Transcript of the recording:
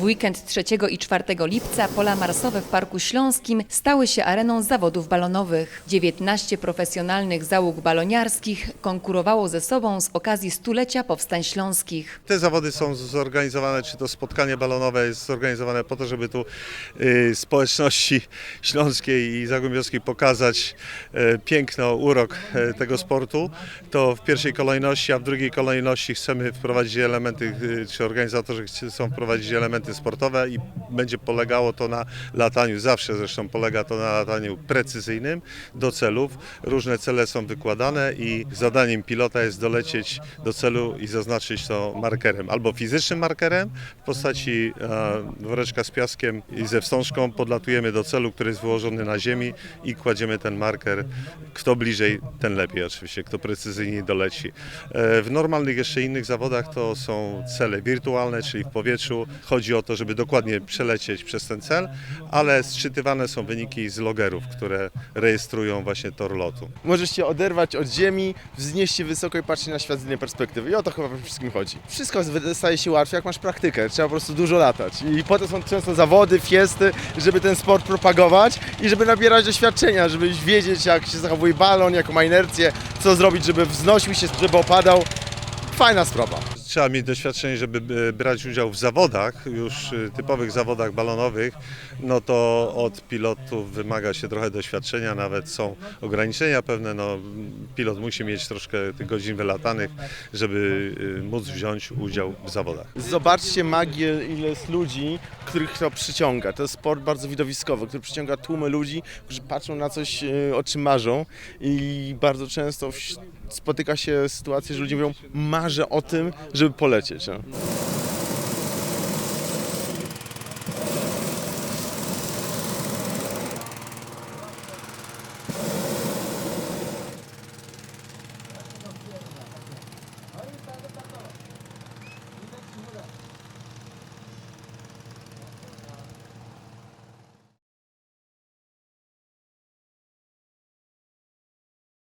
W weekend 3 i 4 lipca pola marsowe w Parku Śląskim stały się areną zawodów balonowych. 19 profesjonalnych załóg baloniarskich konkurowało ze sobą z okazji stulecia powstań śląskich. Te zawody są zorganizowane, czy to spotkanie balonowe jest zorganizowane po to, żeby tu y, społeczności śląskiej i zagłębiowskiej pokazać e, piękno, urok e, tego sportu. To w pierwszej kolejności, a w drugiej kolejności chcemy wprowadzić elementy, y, czy organizatorzy chcą wprowadzić elementy sportowe i będzie polegało to na lataniu, zawsze zresztą polega to na lataniu precyzyjnym do celów. Różne cele są wykładane i zadaniem pilota jest dolecieć do celu i zaznaczyć to markerem. Albo fizycznym markerem w postaci e, woreczka z piaskiem i ze wstążką podlatujemy do celu, który jest wyłożony na ziemi i kładziemy ten marker. Kto bliżej, ten lepiej oczywiście, kto precyzyjniej doleci. E, w normalnych jeszcze innych zawodach to są cele wirtualne, czyli w powietrzu. Chodzi o to, żeby dokładnie przelecieć przez ten cel, ale sczytywane są wyniki z logerów, które rejestrują właśnie tor lotu. Możesz się oderwać od ziemi, wznieść się wysoko i patrzeć na świat z innej perspektywy. I o to chyba wszystkim chodzi. Wszystko staje się łatwiej, jak masz praktykę. Trzeba po prostu dużo latać. I po to są często zawody, fiesty, żeby ten sport propagować i żeby nabierać doświadczenia, żeby wiedzieć, jak się zachowuje balon, jaką ma inercję, co zrobić, żeby wznosił się, żeby opadał. Fajna sprawa. Trzeba mieć doświadczenie, żeby e, brać udział w zawodach, już e, typowych zawodach balonowych, no to od pilotów wymaga się trochę doświadczenia, nawet są ograniczenia pewne, no pilot musi mieć troszkę tych godzin wylatanych, żeby e, móc wziąć udział w zawodach. Zobaczcie magię, ile jest ludzi, których to przyciąga. To jest sport bardzo widowiskowy, który przyciąga tłumy ludzi, którzy patrzą na coś, o czym marzą i bardzo często spotyka się sytuacje, że ludzie mówią, marzę o tym, żeby polecieć. No.